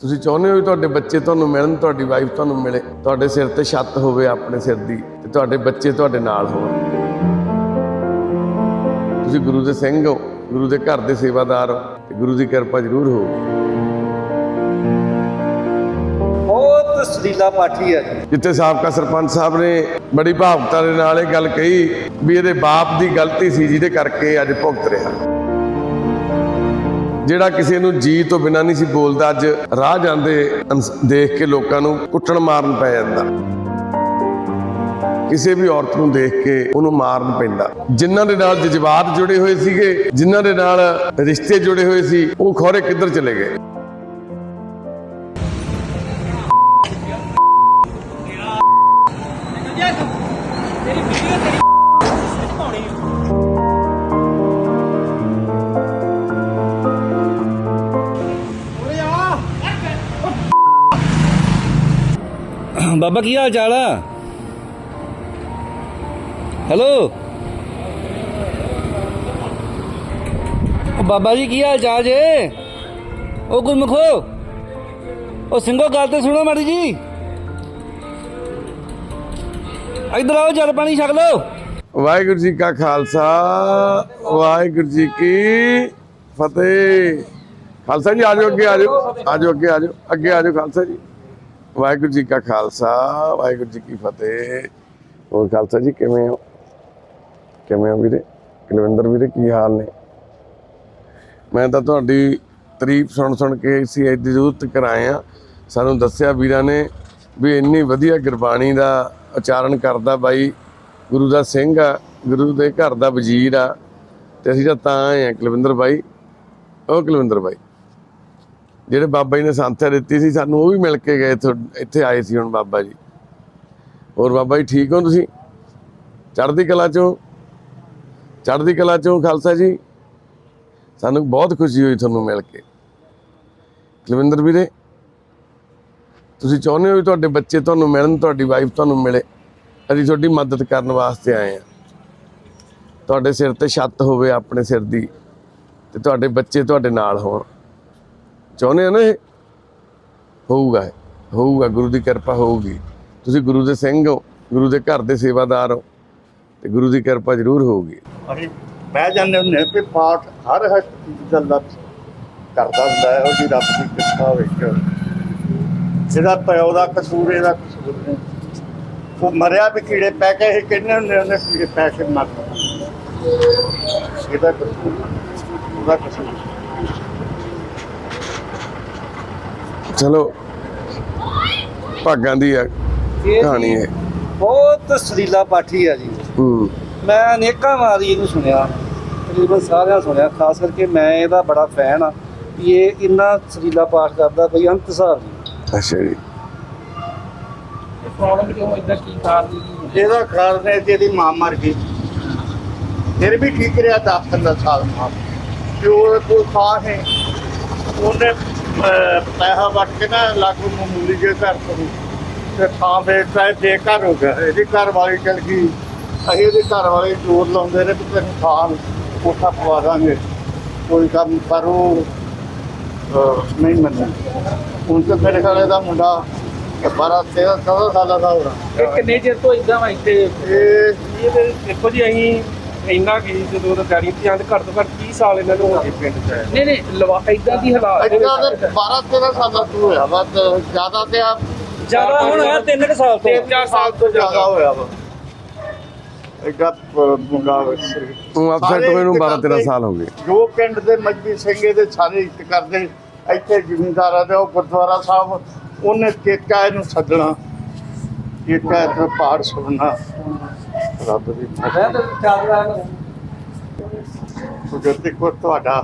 ਤੁਸੀਂ ਚਾਹੁੰਦੇ ਹੋ ਵੀ ਤੁਹਾਡੇ ਬੱਚੇ ਤੁਹਾਨੂੰ ਮਿਲਣ ਤੁਹਾਡੀ ਵਾਈਫ ਤੁਹਾਨੂੰ ਮਿਲੇ ਤੁਹਾਡੇ ਸਿਰ ਤੇ ਛੱਤ ਹੋਵੇ ਆਪਣੇ ਸਿਰ ਦੀ ਤੇ ਤੁਹਾਡੇ ਬੱਚੇ ਤੁਹਾਡੇ ਨਾਲ ਹੋਣ। ਤੁਸੀਂ ਗੁਰੂ ਦੇ ਸਿੰਘ ਹੋ ਗੁਰੂ ਦੇ ਘਰ ਦੇ ਸੇਵਾਦਾਰ ਹੋ ਤੇ ਗੁਰੂ ਦੀ ਕਿਰਪਾ ਜ਼ਰੂਰ ਹੋਊਗੀ ਬਹੁਤ ਸਲੀਲਾ ਪਾਠੀ ਹੈ। ਜਿੱਥੇ ਸਾਬਕਾ ਸਰਪੰਚ ਸਾਹਿਬ ਨੇ ਬੜੀ ਭਾਵੁਕਤਾ ਦੇ ਨਾਲ ਇਹ ਗੱਲ ਕਹੀ ਵੀ ਇਹਦੇ ਬਾਪ ਦੀ ਗਲਤੀ ਸੀ ਜਿਹਦੇ ਕਰਕੇ ਅੱਜ ਭੁਗਤ ਰਿਹਾ। ਜਿਹੜਾ ਕਿਸੇ ਨੂੰ ਜੀ ਤੋਂ ਬਿਨਾਂ ਨਹੀਂ ਸੀ ਬੋਲਦਾ, ਅੱਜ ਰਾਹ ਜਾਂਦੇ ਦੇਖ ਕੇ ਲੋਕਾਂ ਨੂੰ ਕੁੱਟਣ ਮਾਰਨ ਪੈ ਜਾਂਦਾ। ਕਿਸੇ ਵੀ ਔਰਤ ਨੂੰ ਦੇਖ ਕੇ ਉਹਨੂੰ ਮਾਰਨ ਪੈਂਦਾ। ਜਿਨ੍ਹਾਂ ਦੇ ਨਾਲ ਜਜ਼ਬਾਤ ਜੁੜੇ ਹੋਏ ਸੀਗੇ, ਜਿਨ੍ਹਾਂ ਦੇ ਨਾਲ ਰਿਸ਼ਤੇ ਜੁੜੇ ਹੋਏ ਸੀ, ਉਹ ਖੋਰੇ ਕਿੱਧਰ ਚਲੇ ਗਏ? ਬਾਬਾ ਕੀ ਹਾਲ ਚਾਲ ਆ? ਹੈਲੋ ਬਾਬਾ ਜੀ ਕੀ ਹਾਲ ਚਾਲ ਜੇ? ਉਹ ਗੁਰਮੁਖੋ, ਉਹ ਸਿੰਘੋ ਗੱਲ ਤੇ ਸੁਣੋ ਮਾੜੀ ਜੀ। ਇਧਰ ਆਓ, ਜਲ ਪਾਣੀ ਛਕ ਲਓ। ਵਾਹਿਗੁਰੂ ਜੀ ਕਾ ਖਾਲਸਾ, ਵਾਹਿਗੁਰੂ ਜੀ ਕੀ ਫਤਿਹ। ਖਾਲਸਾ ਜੀ ਆਜੋ ਅੱਗੇ ਆਜੋ ਆਜੋ ਅੱਗੇ ਆਜੋ ਅੱਗੇ ਆਜੋ ਖਾਲਸਾ ਜੀ। ਵਾਹਿਗੁਰੂ ਜੀ ਕਾ ਖਾਲਸਾ, ਵਾਹਿਗੁਰੂ ਜੀ ਕੀ ਫਤਿਹ। ਹੋਰ ਖਾਲਸਾ ਜੀ, ਕਿਵੇਂ ਹੋ? ਕਿਵੇਂ ਹੋ ਵੀਰੇ? ਕੁਲਵਿੰਦਰ ਵੀਰੇ, ਕੀ ਹਾਲ ਨੇ? ਮੈਂ ਤਾਂ ਤੁਹਾਡੀ ਤਾਰੀਫ ਸੁਣ ਸੁਣ ਕੇ ਸੀ ਐਡੀ ਜ਼ਰੂਰਤ ਕਰਾਏ ਆ ਸਾਨੂੰ ਦੱਸਿਆ ਵੀਰਾਂ ਨੇ ਵੀ ਇੰਨੀ ਵਧੀਆ ਗੁਰਬਾਣੀ ਦਾ ਉਚਾਰਨ ਕਰਦਾ ਬਾਈ। ਗੁਰੂ ਦਾ ਸਿੰਘ ਆ, ਗੁਰੂ ਦੇ ਘਰ ਦਾ ਵਜ਼ੀਰ ਆ। ਤੇ ਅਸੀਂ ਤਾਂ ਤਾਂ ਆਏ ਆ ਕੁਲਵਿੰਦਰ ਬਾਈ, ਉਹ ਕੁਲਵਿੰਦਰ ਬਾਈ ਜਿਹੜੇ ਬਾਬਾ ਜੀ ਨੇ ਸੰਥਿਆ ਦਿੱਤੀ ਸੀ, ਸਾਨੂੰ ਉਹ ਵੀ ਮਿਲ ਕੇ ਗਏ ਇੱਥੇ ਆਏ ਸੀ ਹੁਣ ਬਾਬਾ ਜੀ। ਹੋਰ ਬਾਬਾ ਜੀ ਠੀਕ ਹੋ ਤੁਸੀਂ? ਚੜ੍ਹਦੀ ਕਲਾ ਚੋਂ? ਚੜ੍ਹਦੀ ਕਲਾ ਚੋਂ ਖਾਲਸਾ ਜੀ? ਸਾਨੂੰ ਬਹੁਤ ਖੁਸ਼ੀ ਹੋਈ ਤੁਹਾਨੂੰ ਮਿਲ ਕੇ। ਕੁਲਵਿੰਦਰ ਵੀਰੇ, ਤੁਸੀਂ ਚਾਹੁੰਦੇ ਹੋ ਵੀ ਤੁਹਾਡੇ ਬੱਚੇ ਤੁਹਾਨੂੰ ਮਿਲਣ, ਤੁਹਾਡੀ ਵਾਈਫ ਤੁਹਾਨੂੰ ਮਿਲੇ? ਅਸੀਂ ਤੁਹਾਡੀ ਮਦਦ ਕਰਨ ਵਾਸਤੇ ਆਏ ਆ ਤੁਹਾਡੇ ਸਿਰ ਤੇ ਛੱਤ ਹੋਵੇ ਆਪਣੇ ਸਿਰ ਦੀ, ਤੇ ਤੁਹਾਡੇ ਬੱਚੇ ਤੁਹਾਡੇ ਨਾਲ ਹੋਣ। ਚਾਹੁੰਦੇ ਹੋ ਨਾ ਇਹ? ਹੋਊਗਾ ਹੋਊਗਾ, ਗੁਰੂ ਦੀ ਕਿਰਪਾ ਹੋਊਗੀ। ਤੁਸੀਂ ਗੁਰੂ ਦੇ ਸਿੰਘ ਹੋ, ਗੁਰੂ ਦੇ ਘਰ ਦੇ ਸੇਵਾਦਾਰ ਹੋ, ਤੇ ਗੁਰੂ ਦੀ ਕਿਰਪਾ ਜ਼ਰੂਰ ਹੋਊਗੀ। ਅਸੀਂ ਬਹਿ ਜਾਂਦੇ ਹੁੰਦੇ ਵੀ ਪਾਠ ਹਰ ਹਰ ਚੀਜ਼ ਦਾ ਕਰਦਾ ਹੁੰਦਾ ਹੈ ਉਹਦੀ ਰੱਬ ਦੀ ਕਿਰਪਾ ਵਿੱਚ। ਜਿਹਦਾ ਪਿਓ ਦਾ ਕਸੂਰ, ਇਹਦਾ ਕਸੂਰ ਨਹੀਂ। ਉਹ ਮਰਿਆ ਵੀ ਕੀੜੇ ਪੈ ਕੇ ਇਹ ਕਹਿੰਦੇ ਹੁੰਦੇ ਉਹਨੇ ਕੀੜੇ ਪੈ ਕੇ ਮਰ ਇਹਦਾ ਕਸੂਰ, ਉਹਦਾ ਕਸੂਰ। ਚਲੋ ਭਾਗਾਂ ਦੀ ਆ ਕਹਾਣੀ ਹੈ। ਬਹੁਤ ਸਲੀਲਾ ਪਾਠੀ ਹੈ ਜੀ। ਹੂੰ। ਮੈਂ ਅਨੇਕਾਂ ਵਾਰੀ ਇਹਨੂੰ ਸੁਣਿਆ ਤਕਰੀਬਨ ਸਾਰਿਆਂ ਸੁਣਿਆ ਖਾਸ ਕਰਕੇ ਮੈਂ ਇਹਦਾ ਬੜਾ ਫੈਨ ਆ ਵੀ ਇਹ ਇੰਨਾ ਸਲੀਲਾ ਪਾਠ ਕਰਦਾ ਕੋਈ ਅੰਤ ਹਿਸਾਬ ਨਹੀਂ। ਅੱਛਾ ਜੀ। ਪ੍ਰੋਬਲਮ ਕਿਉਂ ਇਦਾਂ ਕੀ ਕਾਰਨ ਕੀ ਇਹਦਾ ਕਾਰਨ ਹੈ ਕਿ ਇਹਦੀ ਮਾਂ ਮਰ ਗਈ। ਫਿਰ ਵੀ ਠੀਕ ਰਿਹਾ 10 15 ਸਾਲ ਮਾਂ ਪਿਓ ਕੋਲ ਥਾਂ ਹੈ ਉਹਨੇ ਪੈਸਾ ਵੱਟ ਕੇ ਨਾ ਲਾਗੂ ਮਾਮੂਲੀ ਜੇ ਘਰ ਤੋਂ। ਤੇ ਥਾਂ ਵੇਚਦਾ ਹੈ ਬੇਘਰ ਹੋ ਗਿਆ ਇਹਦੀ ਘਰ ਵਾਲੀ ਚਲ ਗਈ। ਅਸੀਂ ਇਹਦੇ ਘਰ ਵਾਲੇ ਜ਼ੋਰ ਲਾਉਂਦੇ ਰਹੇ ਵੀ ਤੈਨੂੰ ਥਾਂ ਕੋਠਾ ਪਵਾ ਦਾਂਗੇ। ਕੋਈ ਕੰਮ ਪਰ ਉਹ ਨਹੀਂ ਮੰਨਿਆ। ਹੁਣ ਤੇ ਮੇਰੇ ਘਰੇ ਦਾ ਮੁੰਡਾ 12 13 14 ਸਾਲਾਂ ਦਾ ਹੋਣਾ। ਇਹ ਕਿੰਨੇ ਚਿਰ ਤੋਂ ਇਦਾਂ ਵਾ ਇੱਥੇ? ਇਹ ਇਹ ਤੇ ਦੇਖੋ ਜੀ ਅਸੀਂ ਇੰਨਾ ਕੀ ਜਦੋਂ ਦਾ ਗਾੜੀ ਤੇ ਜਾਂਦੇ ਘੱਟ ਤੋਂ ਘੱਟ 30 ਸਾਲ ਇਹਨਾਂ ਨੂੰ ਹੋ ਗਏ ਪਿੰਡ ਚ ਨਹੀਂ ਨਹੀਂ ਲਵਾ ਇਦਾਂ ਦੀ ਹਾਲਾਤ ਇੱਦਾਂ ਦੇ 12 13 ਸਾਲਾਂ ਤੋਂ ਹੋਇਆ ਵਾ ਤੇ ਜ਼ਿਆਦਾ ਤੇ ਆ ਜ਼ਿਆਦਾ ਹੁਣ ਹੋਇਆ 3 ਕੁ ਸਾਲ ਤੋਂ। ਤਿੰਨ ਚਾਰ ਸਾਲ ਤੋਂ ਜ਼ਿਆਦਾ। ਹੋਇਆ ਵਾ। ਪ- ਮੁੰਡਾ। ਉਹ ਅਪਸੈਟ ਹੋਏ ਨੂੰ ਇੱਜ਼ਤ 12 13 ਕਰਦੇ। ਸਾਲ ਹੋ ਗਏ। ਜੋ ਪਿੰਡ ਦੇ ਮਜਬੀ ਸਿੰਘੇ ਦੇ ਸਾਰੇ ਇੱਜ਼ਤ ਕਰਦੇ ਇੱਥੇ ਜ਼ਿਮੀਂਦਾਰਾਂ ਦੇ ਉਹ ਗੁਰਦੁਆਰਾ ਸਾਹਿਬ ਉਹਨੇ ਕੇਕਾ ਇਹਨੂੰ ਸੱਦਣਾ ਕੇਕਾ ਇੱਥੇ ਪਹਾੜ ਸੁਣਨਾ। ਰੱਬ ਦੀ ਮੈਂ ਤਾਂ ਚੱਲ ਰਿਹਾ ਕੁਦਰਤੀ ਕੋ ਤੁਹਾਡਾ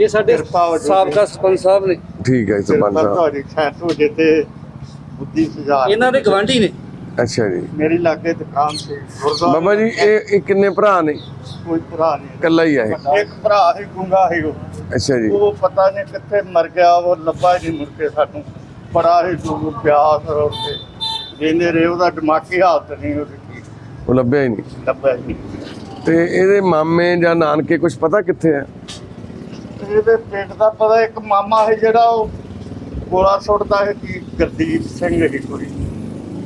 ਇਹ ਸਾਡੇ ਕਿਰਪਾ ਹੋ ਜਾਊਗੀ। ਸਾਬਕਾ ਸਰਪੰਚ ਸਾਹਿਬ ਨੇ। ਠੀਕ ਹੈ ਜੀ ਸਰਪੰਚ ਕਿਰਪਾ ਸਾਹਿਬ। ਤੁਹਾਡੀ ਖੈਰ ਹੋ ਜੇ ਤੇ ਬੁੱਧੀ ਸੁਝਾਅ ਇਹਨਾਂ ਦੇ ਗਵਾਂਢੀ ਨੇ। ਅੱਛਾ ਜੀ। ਮੇਰੀ ਲਾਗੇ ਦੁਕਾਨ ਸੀ ਗੁਰਦੁਆਰਾ ਬਾਬਾ ਜੀ ਇਹ ਇਹ ਕਿੰਨੇ ਭਰਾ ਨੇ? ਕੋਈ ਭਰਾ ਨਹੀਂ ਇਕੱਲਾ ਹੀ ਇਹ। ਇੱਕ ਭਰਾ ਹੀ ਗੁੰਗਾ ਸੀ ਉਹ। ਅੱਛਾ ਜੀ। ਉਹ ਪਤਾ ਨਹੀਂ ਕਿੱਥੇ ਮਰ ਗਿਆ ਉਹ ਲੱਭਾ ਹੀ ਨਹੀਂ ਮੁੜ ਕੇ ਸਾਨੂੰ। ਬੜਾ ਹੀ ਦੂਰ ਪਿਆਸ ਰੋਡ ਤੇ ਜਿੰਦੇ ਰਹੇ ਉਹਦਾ ਦਿਮਾਗੀ ਹਾਲਤ ਨਹੀਂ ਉਹਦੀ। ਉਹ ਲੱਭਿਆ ਹੀ ਨਹੀਂ। ਲੱਭਾ ਹੀ ਨਹੀਂ। ਤੇ ਇਹਦੇ ਮਾਮੇ ਜਾਂ ਨਾਨਕੇ ਕੁਝ ਪਤਾ ਕਿੱਥੇ ਆ? ਇਹਦੇ ਪਿੰਡ ਦਾ ਪਤਾ ਇੱਕ ਮਾਮਾ ਹੈ ਜਿਹੜਾ ਉਹ ਗੋਲਾ ਸੁੱਟਦਾ ਹੈ ਕਿ ਗੁਰਦੀਪ ਸਿੰਘ ਹੀ ਕੋਈ।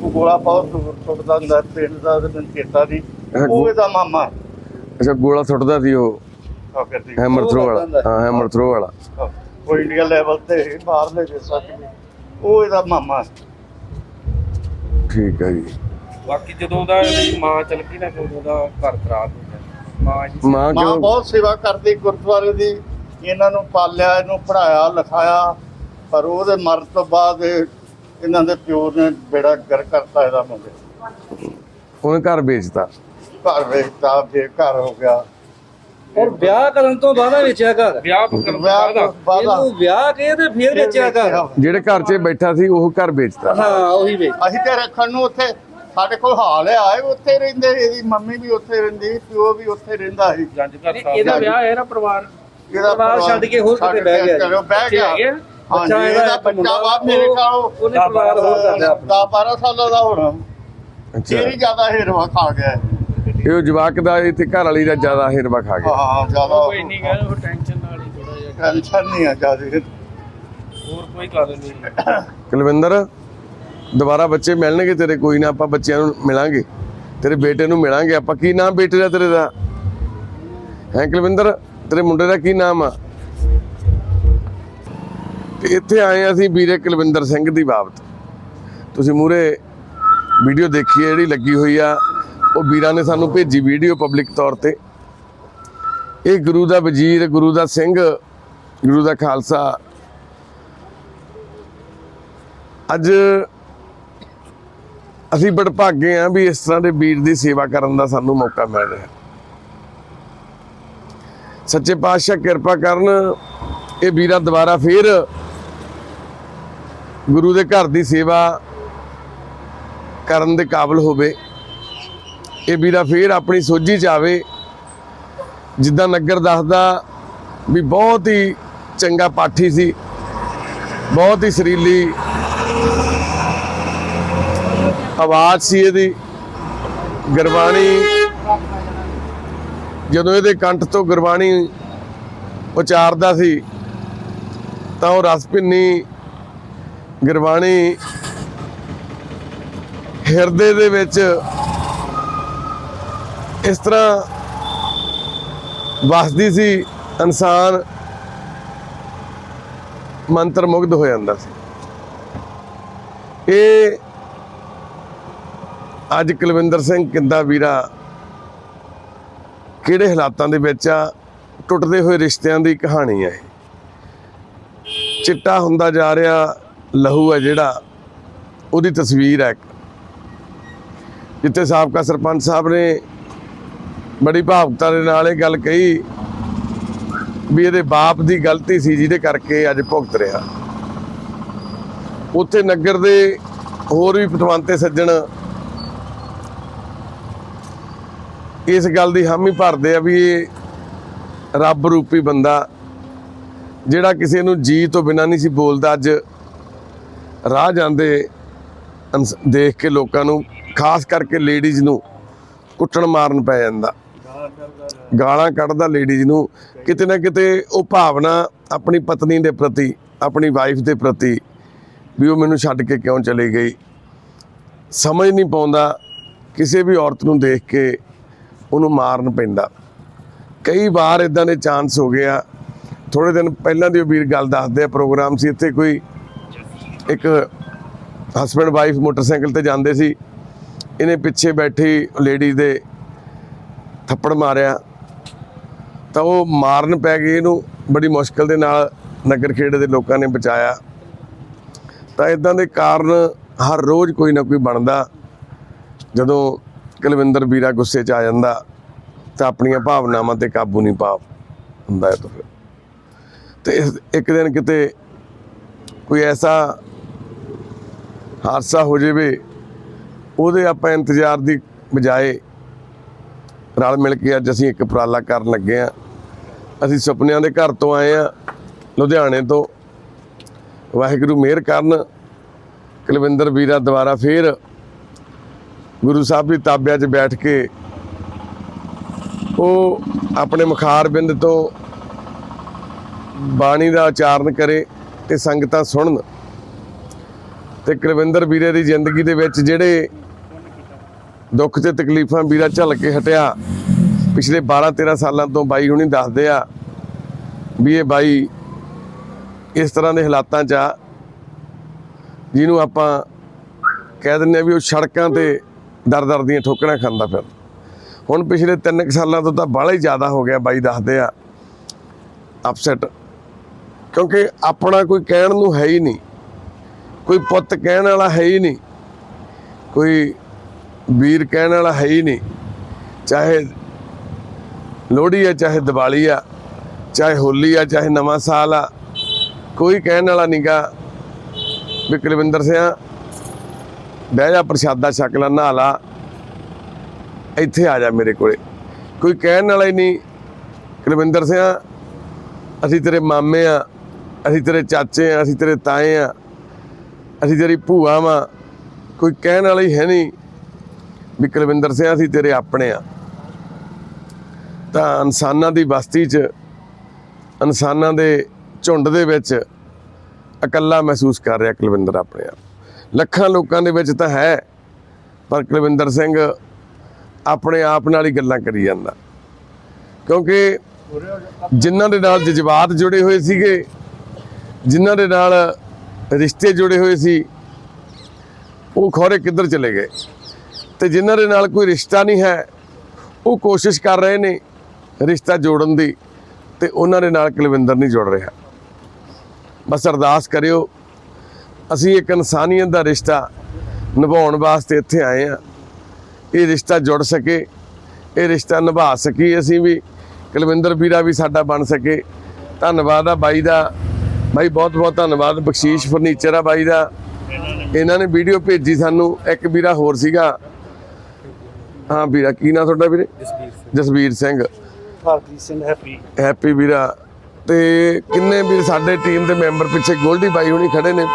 ਉਹ ਗੋਲਾ ਬਹੁਤ ਸੁੱਟਦਾ ਹੁੰਦਾ ਪਿੰਡ ਦਾ ਮੈਨੂੰ ਚੇਤਾ ਨਹੀਂ। ਉਹ ਇਹਦਾ ਮਾਮਾ ਹੈ, ਅੱਛਾ ਗੋਲਾ ਸੁੱਟਦਾ ਸੀ ਉਹ? ਹੈਮਰ ਥਰੋ ਵਾਲਾ। ਹਾਂ ਹੈਮਰ ਥਰੋ ਵਾਲਾ। ਉਹ ਇੰਡੀਆ ਲੈਵਲ ਤੇ ਬਾਹਰਲੇ ਦੇਸ਼ਾਂ 'ਚ। ਉਹ ਇਹਦਾ ਮਾਮਾ। ਠੀਕ ਹੈ ਜੀ। ਬਾਕੀ ਜਦੋਂ ਦਾ ਇਹਦੀ ਮਾਂ ਚਲ ਗਈ ਨਾ ਉਦੋਂ ਦਾ ਘਰ ਖਰਾਬ ਹੋ ਗਿਆ। ਮਾਂ ਜੀ ਮਾਂ ਮਾਂ ਕਿਉਂ? ਬਹੁਤ ਸੇਵਾ ਕਰਦੀ ਗੁਰਦੁਆਰੇ ਦੀ। ਇਹਨਾਂ ਨੂੰ ਪਾਲਿਆ ਇਹਨੂੰ ਪੜਾਇਆ ਲਿਖਾਇਆ। ਪਰ ਉਹਦੇ ਮਰਨ ਤੋਂ ਬਾਅਦ ਇਹ- ਇਹਨਾਂ ਦੇ ਪਿਓ ਨੇ ਬੇੜਾ ਗਰ ਕਰਤਾ ਇਹਦਾ ਮੁੰਡੇ ਉਹਨੇ ਘਰ ਵੇਚਤਾ। ਘਰ ਵੇਚਤਾ ਫੇਰ ਘਰ ਹੋ ਗਿਆ। ਔਰ ਵਿਆਹ ਕਰਨ ਤੋਂ ਬਾਅਦ ਵੇਚਿਆ ਘਰ। ਵਿਆਹ ਕਰਨ ਵਿਆਹ ਬਾਅਦ ਤੋਂ ਬਾਅਦ ਇਹਨੂੰ ਵਿਆਹ ਕੇ ਤੇ ਫਿਰ ਵੇਚਿਆ ਘਰ। ਜਿਹੜੇ ਘਰ 'ਚ ਇਹ ਬੈਠਾ ਸੀ ਉਹ ਘਰ ਵੇਚਤਾ। ਹਾਂ ਉਹੀ ਵੇਚ ਅਸੀਂ ਤੇ ਰੱਖਣ ਨੂੰ ਉੱਥੇ ਸਾਡੇ ਕੋਲ ਹਾਲ ਹੈ ਆਏ ਉੱਥੇ ਰਹਿੰਦੇ ਇਹਦੀ ਮੰਮੀ ਵੀ ਉੱਥੇ ਰਹਿੰਦੀ ਪਿਓ ਵੀ ਉੱਥੇ ਰਹਿੰਦਾ ਸੀ। ਜੰਜ ਘਰ ਸਾਹਿਬ ਇਹਦਾ ਵਿਆਹ ਹੈ। ਨਾ ਪਰਿਵਾਰ। ਇਹਦਾ ਪਰਿਵਾਰ ਛੱਡ ਕੇ ਹੋਰ ਕਿਤੇ ਬਹਿ ਗਿਆ। ਚਲੋ ਬਹਿ ਗਿਆ। ਬੱਚਾ ਇਹਦਾ ਬੱਚਾ ਵਾ ਮੇਰੇ ਕੋਲ ਉਹਨੇ ਪਰਿਵਾਰ ਹੋਰ ਕਰ ਲਿਆ ਆਪਣਾ। 10 12 ਸਾਲਾਂ ਦਾ ਹੋਣਾ ਅੱਛਾ। ਇਹ ਜ਼ਿਆਦਾ ਹਿਰਵਾ ਖਾ ਗਿਆ। ਇਹ ਜਵਾਕ ਦਾ ਘਰ ਵਾਲੀ ਦਾ ਜ਼ਿਆਦਾ ਹਿਰਵਾ ਖਾ ਗਿਆ। ਹਾਂ ਜ਼ਿਆਦਾ ਕੋਈ ਨਹੀਂ ਗਾ ਉਹ ਟੈਨਸ਼ਨ ਨਾਲ ਹੀ ਥੋੜਾ ਜਿਹਾ। ਟੈਨਸ਼ਨ ਨਹੀਂ ਆ ਜ਼ਿਆਦਾ। ਹੋਰ ਕੋਈ ਗੱਲ ਨਹੀਂ। ਕੁਲਵਿੰਦਰ? ਦੁਬਾਰਾ ਬੱਚੇ ਮਿਲਣਗੇ ਤੇਰੇ, ਕੋਈ ਨਾ ਆਪਾਂ ਬੱਚਿਆਂ ਨੂੰ ਮਿਲਾਂਗੇ। ਤੇਰੇ ਬੇਟੇ ਨੂੰ ਮਿਲਾਂਗੇ, ਆਪਾਂ ਕੀ ਨਾਮ ਬੇਟੇ ਦਾ ਤੇਰੇ ਦਾ? ਹੈ ਕੁਲਵਿੰਦਰ, ਤੇਰੇ ਮੁੰਡੇ ਦਾ ਕੀ ਨਾਮ ਆ? ਤੇ ਇੱਥੇ ਆਏ ਹਾਂ ਅਸੀਂ ਵੀਰੇ ਕੁਲਵਿੰਦਰ ਸਿੰਘ ਦੀ ਬਾਬਤ। ਤੁਸੀਂ ਮੂਰੇ ਵੀਡੀਓ ਦੇਖੀ ਹੈ, ਜਿਹੜੀ ਲੱਗੀ ਹੋਈ ਆ। ਉਹ ਵੀਰਾਂ ਨੇ ਸਾਨੂੰ ਭੇਜੀ ਵੀਡੀਓ ਪਬਲਿਕ ਤੌਰ ਤੇ। ਇਹ ਗੁਰੂ ਦਾ ਵਜ਼ੀਰ, ਗੁਰੂ ਦਾ ਸਿੰਘ, ਗੁਰੂ ਦਾ ਖਾਲਸਾ। ਅੱਜ ਅਸੀਂ ਬੜਭਾਗੇ ਆ ਵੀ ਇਸ ਤਰ੍ਹਾਂ ਦੇ ਵੀਰ ਦੀ ਸੇਵਾ ਕਰਨ ਦਾ ਸਾਨੂੰ ਮੌਕਾ ਮਿਲ ਰਿਹਾ। ਸੱਚੇ ਪਾਤਸ਼ਾਹ ਕਿਰਪਾ ਕਰਨ, ਇਹ ਵੀਰਾ ਦੁਬਾਰਾ ਫੇਰ ਗੁਰੂ ਦੇ ਘਰ ਦੀ ਸੇਵਾ ਕਰਨ ਦੇ ਕਾਬਿਲ ਹੋਵੇ। ਇਹ ਵੀਰਾ ਫੇਰ ਆਪਣੀ ਸੋਝੀ ਚ ਆਵੇ। ਜਿੱਦਾਂ ਨਗਰ ਦੱਸਦਾ ਵੀ ਬਹੁਤ ਹੀ ਚੰਗਾ ਪਾਠੀ ਸੀ, ਬਹੁਤ ਹੀ ਸਰੀਲੀ ਆਵਾਜ਼ ਸੀ ਇਹਦੀ, ਗੁਰਬਾਣੀ। ਜਦੋਂ ਇਹਦੇ ਕੰਠ ਤੋਂ ਗੁਰਬਾਣੀ ਉਚਾਰਦਾ ਸੀ, ਤਾਂ ਉਹ ਰਸ ਭਿੰਨੀ ਗੁਰਬਾਣੀ ਹਿਰਦੇ ਦੇ ਵਿੱਚ ਇਸ ਤਰ੍ਹਾਂ ਵਸਦੀ ਸੀ, ਇਨਸਾਨ ਮੰਤਰ ਮੁਗਧ ਹੋ ਜਾਂਦਾ ਸੀ। ਇਹ ਅੱਜ ਕੁਲਵਿੰਦਰ ਸਿੰਘ ਕਿੰਦਾ ਵੀਰਾ? ਕਿਹੜੇ ਹਾਲਾਤਾਂ ਦੇ ਵਿੱਚ ਆ? ਟੁੱਟਦੇ ਹੋਏ ਰਿਸ਼ਤਿਆਂ ਦੀ ਕਹਾਣੀ ਹੈ ਚਿੱਟਾ ਹੁੰਦਾ ਜਾ ਰਿਹਾ ਲਹੂ ਹੈ ਜਿਹੜਾ, ਉਹਦੀ ਤਸਵੀਰ ਹੈ ਇੱਕ। ਜਿੱਥੇ ਸਾਬਕਾ ਸਰਪੰਚ ਸਾਹਿਬ ਨੇ ਬੜੀ ਭਾਵਕਤਾ ਦੇ ਨਾਲ ਇਹ ਗੱਲ ਕਹੀ ਵੀ ਇਹਦੇ ਬਾਪ ਦੀ ਗਲਤੀ ਸੀ ਜਿਹਦੇ ਕਰਕੇ ਅੱਜ ਭੁਗਤ ਰਿਹਾ। ਉੱਥੇ ਨਗਰ ਦੇ ਹੋਰ ਵੀ ਪਤਵੰਤੇ ਸੱਜਣ ਇਸ ਗੱਲ ਦੀ ਹਾਮੀ ਭਰਦੇ ਆ ਵੀ ਇਹ ਰੱਬ ਰੂਪੀ ਬੰਦਾ ਜਿਹੜਾ ਕਿਸੇ ਨੂੰ ਜੀ ਤੋਂ ਬਿਨਾਂ ਨਹੀਂ ਸੀ ਬੋਲਦਾ, ਅੱਜ ਰਾਹ ਜਾਂਦੇ ਦੇਖ ਕੇ ਲੋਕਾਂ ਨੂੰ, ਖਾਸ ਕਰਕੇ ਲੇਡੀਜ਼ ਨੂੰ ਕੁੱਟਣ ਮਾਰਨ ਪੈ ਜਾਂਦਾ। ਗਾਲਾਂ ਕੱਢਦਾ ਲੇਡੀਜ਼ ਨੂੰ, ਕਿਤੇ ਨਾ ਕਿਤੇ ਉਹ ਭਾਵਨਾ ਆਪਣੀ ਪਤਨੀ ਦੇ ਪ੍ਰਤੀ, ਆਪਣੀ ਵਾਈਫ ਦੇ ਪ੍ਰਤੀ ਵੀ ਉਹ ਮੈਨੂੰ ਛੱਡ ਕੇ ਕਿਉਂ ਚਲੀ ਗਈ? ਸਮਝ ਨਹੀਂ ਪਾਉਂਦਾ ਕਿਸੇ ਵੀ ਔਰਤ ਨੂੰ ਦੇਖ ਕੇ ਉਹਨੂੰ ਮਾਰਨ ਪੈਂਦਾ। ਕਈ ਵਾਰ ਇਦਾਂ ਦੇ ਚਾਂਸ ਹੋ ਗਏ ਆ। ਥੋੜੇ ਦਿਨ ਪਹਿਲਾਂ ਦੀ ਉਹ ਵੀਰ ਗੱਲ ਦੱਸਦੇ ਆ ਪ੍ਰੋਗਰਾਮ ਸੀ, ਇੱਥੇ ਕੋਈ ਇੱਕ ਹਸਬੰਡ ਵਾਈਫ ਮੋਟਰਸਾਈਕਲ ਤੇ ਜਾਂਦੇ ਸੀ। ਇਹਨੇ ਪਿੱਛੇ ਬੈਠੀ ਲੇਡੀ ਦੇ ਥੱਪੜ ਮਾਰਿਆ। ਤਾਂ ਉਹ ਮਾਰਨ ਪੈ ਗਈ ਇਹਨੂੰ, ਬੜੀ ਮੁਸ਼ਕਲ ਦੇ ਨਾਲ ਨਗਰ ਖੇੜੇ ਦੇ ਲੋਕਾਂ ਨੇ ਬਚਾਇਆ। ਤਾਂ ਇਦਾਂ ਦੇ ਕਾਰਨ ਹਰ ਰੋਜ਼ ਕੋਈ ਨਾ ਕੋਈ ਬਣਦਾ। ਜਦੋਂ ਕੁਲਵਿੰਦਰ ਵੀਰਾ ਗੁੱਸੇ 'ਚ ਆ ਜਾਂਦਾ, ਤਾਂ ਆਪਣੀਆਂ ਭਾਵਨਾਵਾਂ ਤੇ ਕਾਬੂ ਨਹੀਂ ਪਾ ਹੁੰਦਾ ਤਾਂ ਫਿਰ। ਤੇ ਇਸ- ਇੱਕ ਦਿਨ ਕਿਤੇ ਕੋਈ ਐਸਾ ਹਾਦਸਾ ਹੋ ਜਾਵੇ, ਉਹਦੇ ਆਪਾਂ ਇੰਤਜ਼ਾਰ ਦੀ ਬਜਾਏ ਰਲ ਮਿਲ ਕੇ ਅੱਜ ਅਸੀਂ ਇੱਕ ਉਪਰਾਲਾ ਕਰਨ ਲੱਗੇ ਆ ਅਸੀਂ ਸੁਪਨਿਆਂ ਦੇ ਘਰ ਤੋਂ ਆਏ ਆ ਲੁਧਿਆਣੇ ਤੋਂ। ਵਾਹਿਗੁਰੂ ਮਿਹਰ ਕਰਨ, ਕੁਲਵਿੰਦਰ ਵੀਰਾ ਦੁਬਾਰਾ ਫੇਰ ਗੁਰੂ ਸਾਹਿਬ ਦੀ ਤਾਬਿਆਂ 'ਚ ਬੈਠ ਕੇ ਉਹ ਆਪਣੇ ਮੁਖਾਰ ਬਿੰਦ ਤੋਂ ਬਾਣੀ ਦਾ ਉਚਾਰਨ ਕਰੇ ਤੇ ਸੰਗਤਾਂ ਸੁਣਨ ਤੇ ਕੁਲਵਿੰਦਰ ਵੀਰੇ ਦੀ ਜ਼ਿੰਦਗੀ ਦੇ ਵਿੱਚ ਜਿਹੜੇ ਦੁੱਖ ਤੇ ਤਕਲੀਫਾਂ ਵੀਰਾ ਝੱਲ ਕੇ ਹਟਿਆ, ਪਿਛਲੇ 12 13 ਸਾਲਾਂ ਤੋਂ ਬਾਈ ਹੁਣੀ ਦੱਸਦੇ ਆ ਵੀ ਇਹ ਬਾਈ ਇਸ ਤਰ੍ਹਾਂ ਦੇ ਹਾਲਾਤਾਂ 'ਚ ਆ, ਜਿਹਨੂੰ ਆਪਾਂ ਕਹਿ ਦਿੰਦੇ ਆ ਵੀ ਉਹ ਸੜਕਾਂ ਤੇ ਦਰ ਦਰ ਦੀਆਂ ਠੋਕਰਾਂ ਖਾਂਦਾ ਫਿਰ। ਹੁਣ ਪਿਛਲੇ 3 ਸਾਲਾਂ ਤੋਂ ਤਾਂ ਬਾਹਲਾ ਹੀ ਜ਼ਿਆਦਾ ਹੋ ਗਿਆ ਬਾਈ ਦੱਸਦੇ ਆ ਅਪਸੈਟ ਕਿਉਂਕਿ ਆਪਣਾ ਕੋਈ ਕਹਿਣ ਨੂੰ ਹੈ ਹੀ ਨਹੀਂ। ਕੋਈ ਪੁੱਤ ਕਹਿਣ ਵਾਲਾ ਹੈ ਹੀ ਨਹੀਂ। ਕੋਈ ਵੀਰ ਕਹਿਣ ਵਾਲਾ ਹੈ ਹੀ ਨਹੀਂ। ਚਾਹੇ ਲੋਹੜੀ ਆ, ਚਾਹੇ ਦੀਵਾਲੀ ਆ, ਚਾਹੇ ਹੋਲੀ ਆ, ਚਾਹੇ ਨਵਾਂ ਸਾਲ ਆ, ਕੋਈ ਕਹਿਣ ਵਾਲਾ ਨਹੀਂਗਾ ਵੀ ਕੁਲਵਿੰਦਰ ਸਿਆ ਬਹਿ ਜਾ ਪ੍ਰਸ਼ਾਦਾ ਛਕ ਲਾ, ਨਹਾ ਲਾ। ਇੱਥੇ ਆ ਜਾ ਮੇਰੇ ਕੋਲੇ। ਕੋਈ ਕਹਿਣ ਵਾਲਾ ਹੀ ਨਹੀਂ। ਕੁਲਵਿੰਦਰ ਸਿੰਘ, ਅਸੀਂ ਤੇਰੇ ਮਾਮੇ ਆ, ਅਸੀਂ ਤੇਰੇ ਚਾਚੇ ਆ, ਅਸੀਂ ਤੇਰੇ ਤਾਏ ਆ, ਅਸੀਂ ਤੇਰੀ ਭੂਆ ਵਾਂ। ਕੋਈ ਕਹਿਣ ਵਾਲਾ ਹੀ ਹੈ ਨਹੀਂ ਵੀ ਕੁਲਵਿੰਦਰ ਸਿੰਘ, ਅਸੀਂ ਤੇਰੇ ਆਪਣੇ ਆ। ਤਾਂ ਇਨਸਾਨਾਂ ਦੀ ਬਸਤੀ 'ਚ, ਇਨਸਾਨਾਂ ਦੇ ਝੁੰਡ ਦੇ ਵਿੱਚ ਇਕੱਲਾ ਮਹਿਸੂਸ ਕਰ ਰਿਹਾ ਕੁਲਵਿੰਦਰ ਆਪਣੇ ਆਪ। ਲੱਖਾਂ ਲੋਕਾਂ ਦੇ ਵਿੱਚ ਤਾਂ ਹੈ, ਪਰ ਕੁਲਵਿੰਦਰ ਸਿੰਘ ਆਪਣੇ ਆਪ ਨਾਲ ਹੀ ਗੱਲਾਂ ਕਰੀ ਜਾਂਦਾ। ਕਿਉਂਕਿ ਜਿਨ੍ਹਾਂ ਦੇ ਨਾਲ ਜਜ਼ਬਾਤ ਜੁੜੇ ਹੋਏ ਸੀਗੇ, ਜਿਨ੍ਹਾਂ ਦੇ ਨਾਲ ਰਿਸ਼ਤੇ ਜੁੜੇ ਹੋਏ ਸੀ, ਉਹ ਖੋਰੇ ਕਿੱਧਰ ਚਲੇ ਗਏ? ਤੇ ਜਿਨ੍ਹਾਂ ਦੇ ਨਾਲ ਕੋਈ ਰਿਸ਼ਤਾ ਨਹੀਂ ਹੈ, ਉਹ ਕੋਸ਼ਿਸ਼ ਕਰ ਰਹੇ ਨੇ ਰਿਸ਼ਤਾ ਜੋੜਨ ਦੀ, ਤੇ ਉਹਨਾਂ ਦੇ ਨਾਲ ਕੁਲਵਿੰਦਰ ਨਹੀਂ ਜੁੜ ਰਿਹਾ। ਬਸ ਅਰਦਾਸ ਕਰਿਓ ਅਸੀਂ ਇੱਕ ਇਨਸਾਨੀਅਤ ਦਾ ਰਿਸ਼ਤਾ ਨਿਭਾਉਣ ਵਾਸਤੇ ਇੱਥੇ ਆਏ ਆ ਇਹ ਰਿਸ਼ਤਾ ਜੁੜ ਸਕੇ ਇਹ ਰਿਸ਼ਤਾ ਨਿਭਾ ਸਕੀ ਅਸੀਂ ਵੀ ਕੁਲਵਿੰਦਰ ਵੀਰਾ ਵੀ ਸਾਡਾ ਬਣ ਸਕੇ। ਧੰਨਵਾਦ ਆ ਬਾਈ ਦਾ। ਬਾਈ ਬਹੁਤ ਬਹੁਤ ਧੰਨਵਾਦ। ਬਖਸ਼ੀਸ਼ ਫਰਨੀਚਰ ਆ ਬਾਈ ਦਾ। ਇਹਨਾਂ ਨੇ ਵੀਡੀਓ ਭੇਜੀ ਸਾਨੂੰ। ਇੱਕ ਵੀਰਾ ਹੋਰ ਸੀਗਾ। ਹਾਂ ਵੀਰਾ ਕੀ ਨਾਂ ਤੁਹਾਡਾ ਵੀਰੇ? ਜਸਵੀਰ ਸਿੰਘ। ਭਾਰਤੀ ਸਿੰਘ। ਹੈਪੀ। ਹੈਪੀ ਵੀਰਾ। ਤੇ ਕਿੰਨੇ ਵੀਰ ਸਾਡੇ ਟੀਮ ਦੇ ਮੈਂਬਰ ਪਿੱਛੇ ਗੋਲਡੀ ਬਾਈ ਹੁਣੀ ਖੜੇ ਨੇ।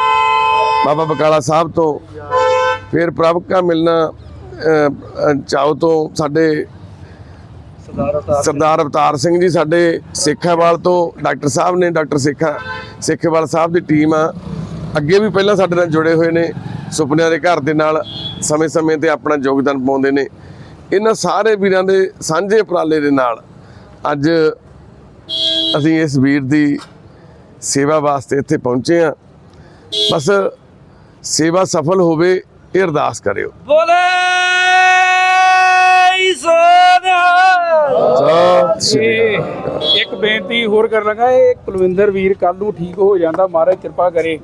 ਬਾਬਾ ਬਕਾਲਾ ਸਾਹਿਬ ਤੋਂ ਫਿਰ ਪ੍ਰਭਕਾ ਮਿਲਣਾ ਅਹ, ਅਹ, ਚਾਓ ਤੋਂ ਸਾਡੇ ਸਰਦਾਰ ਅਵਤਾਰ ਸਰਦਾਰ ਅਵਤਾਰ ਸਿੰਘ ਜੀ ਸਾਡੇ ਸੇਖਾਵਾਲ ਤੋਂ ਡਾਕਟਰ ਸਾਹਿਬ ਨੇ ਡਾਕਟਰ ਸੇਖਾ ਸੇਖੇਵਾਲ ਸਾਹਿਬ ਦੀ ਟੀਮ ਆ। ਅੱਗੇ ਵੀ ਪਹਿਲਾਂ ਸਾਡੇ ਨਾਲ ਜੁੜੇ ਹੋਏ ਨੇ ਸੁਪਨਿਆਂ ਦੇ ਘਰ ਦੇ ਨਾਲ ਸਮੇਂ-ਸਮੇਂ ਤੇ ਆਪਣਾ ਯੋਗਦਾਨ ਪਾਉਂਦੇ ਨੇ। ਇਹਨਾਂ ਸਾਰੇ ਵੀਰਾਂ ਦੇ ਸਾਂਝੇ ਉਪਰਾਲੇ ਦੇ ਨਾਲ ਅੱਜ ਅਸੀਂ ਇਸ ਵੀਰ ਦੀ ਸੇਵਾ ਵਾਸਤੇ ਇੱਥੇ ਪਹੁੰਚੇ ਆ ਬਸ ਸੇਵਾ ਸਫਲ ਹੋਵੇ ਇਹ ਅਰਦਾਸ ਕਰਿਓ। ਬੋਲੇ ਇੱਕ ਬੇਨਤੀ ਹੋਰ ਕਰ ਲਗਾ ਇਹ ਕੁਲਵਿੰਦਰ ਵੀਰ ਕੱਲ ਨੂੰ ਠੀਕ ਹੋ ਜਾਂਦਾ ਮਹਾਰਾਜ ਕਿਰਪਾ ਕਰੇ।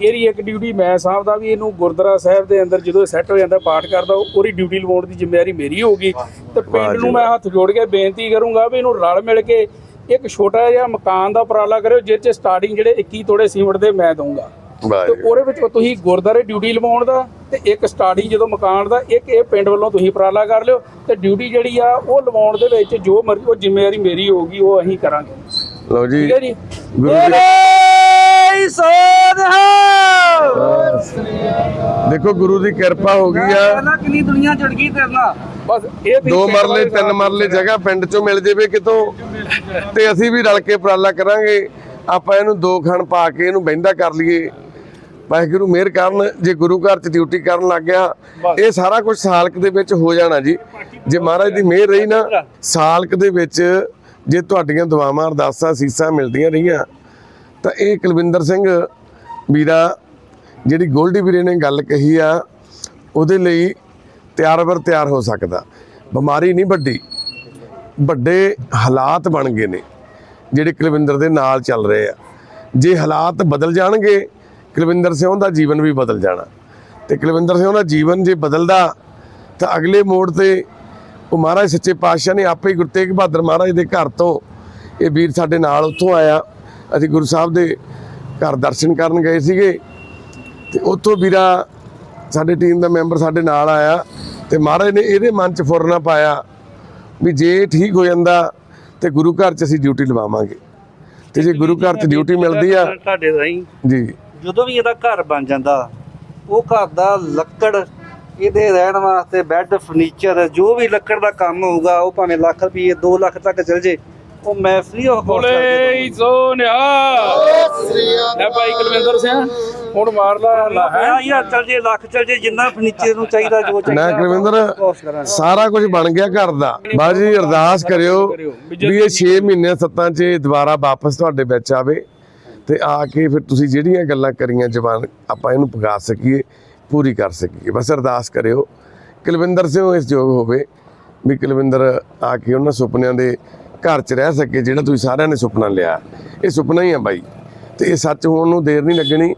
ਇਹਦੀ ਇੱਕ ਡਿਊਟੀ ਮੈਂ ਸਾਹਿਬ ਦਾ ਵੀ ਇਹਨੂੰ ਗੁਰਦੁਆਰਾ ਸਾਹਿਬ ਦੇ ਅੰਦਰ ਜਦੋਂ ਸੈੱਟ ਹੋ ਜਾਂਦਾ ਪਾਠ ਕਰਦਾ ਉਹ- ਉਹਦੀ ਡਿਊਟੀ ਲਵਾਉਣ ਦੀ ਜ਼ਿੰਮੇਵਾਰੀ ਮੇਰੀ ਹੋਊਗੀ ਤੇ ਪਿੰਡ ਨੂੰ ਮੈਂ ਹੱਥ ਜੋੜ ਕੇ ਬੇਨਤੀ ਕਰੂੰਗਾ ਵੀ ਇਹਨੂੰ ਰਲ ਮਿਲ ਕੇ ਇੱਕ ਛੋਟਾ ਜਿਹਾ ਮਕਾਨ ਦਾ ਉਪਰਾਲਾ ਕਰਿਓ ਜਿਸ ਚ ਸਟਾਰਟਿੰਗ ਜਿਹੜੇ 21 ਤੋੜੇ ਸੀਮਟ ਦੇ ਮੈਂ ਦਊਂਗਾ। ਤੇ ਉਹਦੇ ਵਿੱਚ ਤੁਸੀਂ ਗੁਰਦਾਰੇ ਡਿਊਟੀ ਲਵਾਉਣ ਦਾ ਤੇ ਇੱਕ ਸਟਾਰਟਿੰਗ ਜਦੋਂ ਮਕਾਨ ਦਾ ਇੱਕ ਇਹ ਪਿੰਡ ਵੱਲੋਂ ਤੁਸੀਂ ਉਪਰਾਲਾ ਕਰ ਲਿਓ ਤੇ ਡਿਊਟੀ ਜਿਹੜੀ ਆ ਉਹ ਲਵਾਉਣ ਦੇ ਵਿੱਚ ਜੋ ਮਰਜ਼ੀ ਉਹ ਜ਼ਿੰਮੇਵਾਰੀ ਮੇਰੀ ਹੋਊਗੀ ਉਹ ਅਸੀਂ ਕਰਾਂਗੇ। ਲਓ ਜੀ ਠੀਕ ਹੈ ਜੀ? ਦੇਖੋ ਗੁਰੂ ਦੀ ਕਿਰਪਾ ਹੋ ਗਈ ਆ। ਪਹਿਲਾਂ ਕਿੰਨੀ ਦੁਨੀਆ ਜੁੜ ਗਈ ਤੇਰੇ ਨਾਲ। ਬਸ ਇਹ ਦੋ ਮਰਲੇ ਤਿੰਨ ਮਰਲੇ ਜਗ੍ਹਾ ਪਿੰਡ ਚੋਂ ਮਿਲ ਜਾਵੇ ਕਿਤੋਂ। ਤੇ ਅਸੀਂ ਵੀ ਰਲ ਕੇ ਉਪਰਾਲਾ ਕਰਾਂਗੇ। ਆਪਾਂ ਇਹਨੂੰ ਦੋ ਖਣ ਪਾ ਕੇ ਇਹਨੂੰ ਬਹਿੰਦਾ ਕਰ ਲਈਏ। ਵਾਹਿਗੁਰੂ ਮਿਹਰ ਕਰਨ ਜੇ ਗੁਰੂ ਘਰ ਚ ਡਿਊਟੀ ਕਰਨ ਲੱਗ ਗਿਆ ਇਹ ਸਾਰਾ ਕੁਝ ਸਾਲਕ ਦੇ ਵਿੱਚ ਹੋ ਜਾਣਾ ਜੀ। ਜੇ ਮਹਾਰਾਜ ਦੀ ਮਿਹਰ ਰਹੀ ਨਾ ਸਾਲਕ ਦੇ ਵਿੱਚ ਜੇ ਤੁਹਾਡੀਆਂ ਦੁਆਵਾਂ ਅਰਦਾਸਾਂ ਸੀਸਾਂ ਮਿਲਦੀਆਂ ਰਹੀਆਂ ਤਾਂ ਇਹ ਕੁਲਵਿੰਦਰ ਸਿੰਘ ਵੀਰਾ ਜਿਹੜੀ ਗੋਲਡੀ ਵੀਰੇ ਨੇ ਗੱਲ ਕਹੀ ਆ ਉਹਦੇ ਲਈ ਤਿਆਰ ਬਰ ਤਿਆਰ ਹੋ ਸਕਦਾ। ਬਿਮਾਰੀ ਨਹੀਂ ਵੱਡੀ ਵੱਡੇ ਹਾਲਾਤ ਬਣ ਗਏ ਨੇ ਜਿਹੜੇ ਕੁਲਵਿੰਦਰ ਦੇ ਨਾਲ ਚੱਲ ਰਹੇ ਆ। ਜੇ ਹਾਲਾਤ ਬਦਲ ਜਾਣਗੇ ਕੁਲਵਿੰਦਰ ਸਿੰਘ ਦਾ ਜੀਵਨ ਵੀ ਬਦਲ ਜਾਣਾ। ਤੇ ਕੁਲਵਿੰਦਰ ਸਿੰਘ ਦਾ ਜੀਵਨ ਜੇ ਬਦਲਦਾ ਤਾਂ ਅਗਲੇ ਮੋੜ ਤੇ ਉਹ ਮਹਾਰਾਜ ਸੱਚੇ ਪਾਤਸ਼ਾਹ ਨੇ ਆਪੇ ਹੀ ਗੁਰੂ ਤੇਗ ਬਹਾਦਰ ਮਹਾਰਾਜ ਦੇ ਘਰ ਤੋਂ ਇਹ ਵੀਰ ਸਾਡੇ ਨਾਲ ਉੱਥੋਂ ਆਇਆ। ਅਸੀਂ ਗੁਰੂ ਸਾਹਿਬ ਦੇ ਘਰ ਦਰਸ਼ਨ ਕਰਨ ਗਏ ਸੀਗੇ। ਤੇ ਉੱਥੋਂ ਵੀਰਾ ਸਾਡੇ ਟੀਮ ਦਾ ਮੈਂਬਰ ਸਾਡੇ ਨਾਲ ਆਇਆ ਤੇ ਮਹਾਰਾਜ ਨੇ ਇਹਦੇ ਮਨ 'ਚ ਫੁਰਨਾ ਪਾਇਆ ਵੀ ਜੇ ਠੀਕ ਹੋ ਜਾਂਦਾ ਤੇ ਗੁਰੂ ਘਰ 'ਚ ਅਸੀਂ ਡਿਊਟੀ ਲਵਾਵਾਂਗੇ। ਤੇ ਜੇ ਗੁਰੂ ਘਰ 'ਚ ਡਿਊਟੀ ਮਿਲਦੀ ਆ ਤੁਹਾਡੇ ਰਾਹੀਂ। ਜੀ। ਜਦੋਂ ਵੀ ਇਹਦਾ ਘਰ ਬਣ ਜਾਂਦਾ ਉਹ ਘਰ ਦਾ ਲੱਕੜ ਇਹਦੇ ਰਹਿਣ ਵਾਸਤੇ ਬੈੱਡ ਫਰਨੀਚਰ ਜੋ ਵੀ ਲੱਕੜ ਦਾ ਕੰਮ ਹੋਊਗਾ ਉਹ ਭਾਵੇਂ ਲੱਖ ਰੁਪਏ 2 ਲੱਖ ਤੱਕ ਚਲ ਜੇ ਉਹ ਮੈਂ ਫ੍ਰੀ ਆਫ ਬੋਲੇ ਸੋ ਨਿਹਾਲ ਲੈ ਭਾਈ ਕੁਲਵਿੰਦਰ ਸਿੰਘ ਹੁਣ ਮਾਰ ਲਾ ਲਾ ਹੈ? ਯਾਰ ਚੱਲ ਜੇ ਲੱਖ ਚੱਲ ਜੇ ਜਿੰਨਾ ਫਰਨੀਚਰ ਨੂੰ ਚਾਹੀਦਾ ਜੋ ਨਾ ਚਾਹੀਦਾ ਕੁਲਵਿੰਦਰ ਕੋਸ਼ ਕਰਾਂਗੇ। ਸਾਰਾ ਕੁਝ ਬਣ ਗਿਆ ਘਰ ਦਾ। ਬਾਜੀ ਅਰਦਾਸ ਕਰਿਓ ਵੀ ਇਹ 6 ਮਹੀਨੇ ਸੱਤਾਂ 'ਚ ਦੁਬਾਰਾ ਵਾਪਸ ਤੁਹਾਡੇ ਵਿੱਚ ਆਵੇ। ਤੇ ਆ ਕੇ ਫਿਰ ਤੁਸੀਂ ਜਿਹੜੀਆਂ ਗੱਲਾਂ ਕਰੀਆਂ ਜਵਾਨ, ਆਪਾਂ ਇਹਨੂੰ ਪਗਾ ਸਕੀਏ, ਪੂਰੀ ਕਰ ਸਕੀਏ। ਬਸ ਅਰਦਾਸ ਕਰਿਓ, ਕੁਲਵਿੰਦਰ ਸਿੰਘ ਇਸ ਯੋਗ ਹੋਵੇ ਵੀ ਕੁਲਵਿੰਦਰ ਆ ਕੇ ਉਹਨਾਂ ਸੁਪਨਿਆਂ ਦੇ ਘਰ 'ਚ ਰਹਿ ਸਕੇ, ਜਿਹੜਾ ਤੁਸੀਂ ਸਾਰਿਆਂ ਨੇ ਸੁਪਨਾ ਲਿਆ। ਇਹ ਸੁਪਨਾ ਹੀ ਆ ਬਾਈ। ਤੇ ਇਹ ਸੱਚ ਹੋਣ ਨੂੰ ਦੇਰ ਨਹੀਂ ਲੱਗਣੀ।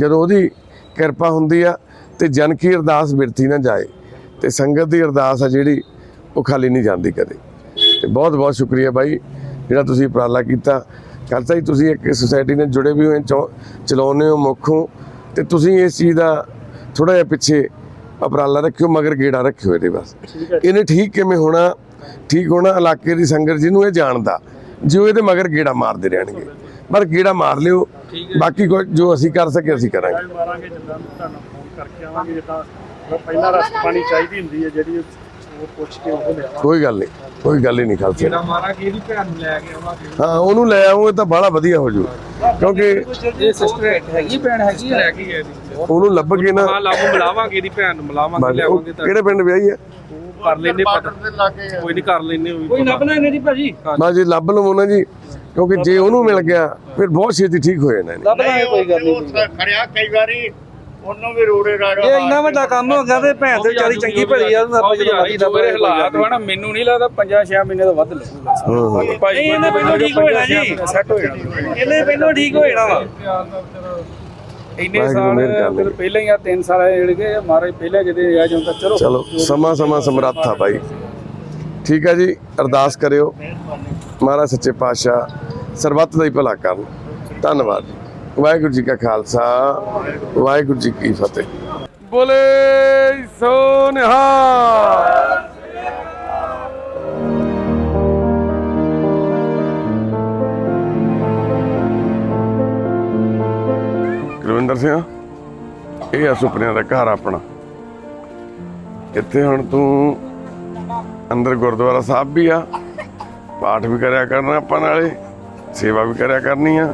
ਜਦੋਂ ਉਹਦੀ ਕਿਰਪਾ ਹੁੰਦੀ ਆ ਤੇ ਜਨ ਕੀ ਅਰਦਾਸ ਬਿਰਥੀ ਨਾ ਜਾਏ, ਤੇ ਸੰਗਤ ਦੀ ਅਰਦਾਸ ਆ ਜਿਹੜੀ ਉਹ ਖਾਲੀ ਨਹੀਂ ਜਾਂਦੀ ਕਦੇ। ਤੇ ਬਹੁਤ ਬਹੁਤ ਸ਼ੁਕਰੀਆ ਬਾਈ, ਜਿਹੜਾ ਤੁਸੀਂ ਉਪਰਾਲਾ ਕੀਤਾ। ਖਾਲਸਾ ਜੀ ਤੁਸੀਂ ਇੱਕ ਸੁਸਾਇਟੀ ਨਾਲ ਜੁੜੇ ਵੀ ਹੋਏ ਚੋ- ਚਲਾਉਂਦੇ ਹੋ ਮੁੱਖੋਂ ਤੇ ਤੁਸੀਂ ਇਸ ਚੀਜ਼ ਦਾ ਥੋੜਾ ਜਿਹਾ ਪਿੱਛੇ ਉਪਰਾਲਾ ਰੱਖਿਓ ਮਗਰ ਗੇੜਾ ਰੱਖਿਓ ਇਹਦੇ ਬਸ। ਇਹਨੇ ਠੀਕ ਕਿਵੇਂ ਹੋਣਾ? ਠੀਕ ਹੋਣਾ ਇਲਾਕੇ ਦੀ ਸੰਗਤ ਜਿਹਨੂੰ ਇਹ ਜਾਣਦਾ ਜਿਉ ਇਹਦੇ ਮਗਰ ਗੇੜਾ ਮਾਰਦੇ ਰਹਿਣਗੇ। ਪਰ ਗੇੜਾ ਮਾਰ ਲਿਓ ਬਾਕੀ ਕੋਈ ਜੋ ਅਸੀਂ ਕਰ ਸਕੇ ਅਸੀਂ ਕਰਾਂਗੇ। ਮਾਰਾਂਗੇ ਜਿੱਦਾਂ ਤੁਹਾਨੂੰ ਫੋਨ ਕਰਕੇ ਆਵਾਂਗੇ ਜਿੱਦਾਂ ਪਹਿਲਾਂ ਰਸ ਪਾਣੀ ਚਾਹੀਦੀ ਹੁੰਦੀ ਹੈ ਜਿਹੜੀ ਉਹ ਪੁੱਛ ਕੇ ਉਹ ਲਿਆ ਕੋਈ ਗੱਲ ਨਹੀਂ। ਕੋਈ ਗੱਲ ਹੀ ਨਹੀਂ ਖਾਲਸਾ। ਜਿਹੜਾ ਮਾਰਾਂਗੇ ਇਹਦੀ ਭੈਣ ਨੂੰ ਲੈ ਕੇ ਆਵਾਂਗੇ ਹਾਂ ਉਹਨੂੰ ਲੈ ਆਉਂਗੇ ਤਾਂ ਬੜਾ ਵਧੀਆ ਹੋ ਜੂ। ਕਿਉਂਕਿ ਇਹ ਸਿਸਟਰ ਹੈਗੀ ਭੈਣ ਹੈਗੀ ਲੈ ਕੇ ਗਏ ਦੀ ਉਹਨੂੰ ਲੱਭ ਕੇ ਨਾ ਹਾਂ ਲਾਗੂ ਮਿਲਾਵਾਂਗੇ ਇਹਦੀ ਭੈਣ ਨੂੰ ਮਿਲਾਵਾਂਗੇ ਲਿਆਵਾਂਗੇ ਤਾਂ। ਕਿਹੜੇ ਪਿੰਡ ਵਿਆਹੀ ਹੈ ਉਹ ਕਰ ਲੈਨੇ ਪਤਾ। ਦੇ ਲਾਗੇ ਕੋਈ ਨਹੀਂ ਕਰ ਲੈਨੇ ਉਹ ਵੀ ਕੋਈ। ਲੱਭਣਾ ਇਹਨੇ ਦੀ ਭਾਜੀ? ਬਸ ਜੀ ਲੱਭ ਲਵੋ ਨਾ ਜੀ ਕਿਉਂਕਿ ਜੇ ਉਹਨੂੰ ਮਿਲ ਗਿਆ ਫਿਰ ਬਹੁਤ ਛੇਤੀ ਠੀਕ ਹੋ ਜਾਣਾ ਇਹਨੇ। ਲੱਭਣਾ ਕੋਈ ਗੱਲ ਨਹੀਂ ਉਹ ਖੜਿਆ ਕਈ ਵਾਰੀ। ਉਹਨੂੰ ਵੀ ਰੋੜੇ ਰਾੜਾ ਇਹ ਇੰਨਾ ਵੱਡਾ ਕੰਮ ਹੋ ਗਿਆ ਤੇ ਭੈਣ ਤੇ ਵਿਚਾਰੀ ਚੰਗੀ ਭਲੀ ਆ ਉਹਨੂੰ ਆਪਾਂ ਜਦੋਂ ਮਰਜ਼ੀ ਗੱਲ ਹਾਲਾਤ ਵਾ ਨਾ ਮੈਨੂੰ ਨਹੀਂ ਲੱਗਦਾ 5-6 ਮਹੀਨੇ ਤੋਂ ਵੱਧ ਲੱਗੂਗਾ। ਭਾਈ ਇਹਨੇ ਪਹਿਲਾਂ ਠੀਕ ਹੋ ਜਾਣਾ ਜੀ। ਸੈੱਟ ਹੋ ਜਾਣਾ ਇਹਨੇ ਪਹਿਲਾਂ ਠੀਕ ਹੋ ਜਾਣਾ ਵਾ। ਇੰਨੇ ਸਾਲ ਫਿਰ ਪਹਿਲਾਂ ਹੀ ਆ 3 ਸਾਲ ਆ ਜਿਹੜੇ ਕਿ ਮਹਾਰਾਜ ਪਹਿਲਾਂ ਜਦੇ ਆ ਜਾਂਦਾ ਚਲੋ। ਚਲੋ ਸਮਾਂ ਸਮਾਂ ਸਮਰੱਥ ਆ ਬਾਈ ਠੀਕ ਹੈ ਜੀ ਅਰਦਾਸ ਕਰਿਓ। ਮਹਾਰਾਜ ਸੱਚੇ ਪਾਤਸ਼ਾਹ ਸਰਬੱਤ ਦਾ ਹੀ ਭਲਾ ਕਰਨ। ਧੰਨਵਾਦ ਜੀ। ਵਾਹਿਗੁਰੂ ਜੀ ਕਾ ਖਾਲਸਾ, ਵਾਹਿਗੁਰੂ ਜੀ ਕੀ ਫਤਿਹ। ਬੋਲੇ ਸੋ ਨਿਹਾਲ ਕੁਲਵਿੰਦਰ ਸਿੰਘ, ਇਹ ਆ ਸੁਪਨਿਆਂ ਦਾ ਘਰ ਆਪਣਾ। ਇੱਥੇ ਹੁਣ ਤੂੰ ਅੰਦਰ ਗੁਰਦੁਆਰਾ ਸਾਹਿਬ ਵੀ ਆ, ਪਾਠ ਵੀ ਕਰਿਆ ਕਰਨਾ ਆਪਾਂ ਨਾਲੇ, ਸੇਵਾ ਵੀ ਕਰਿਆ ਕਰਨੀ ਆ।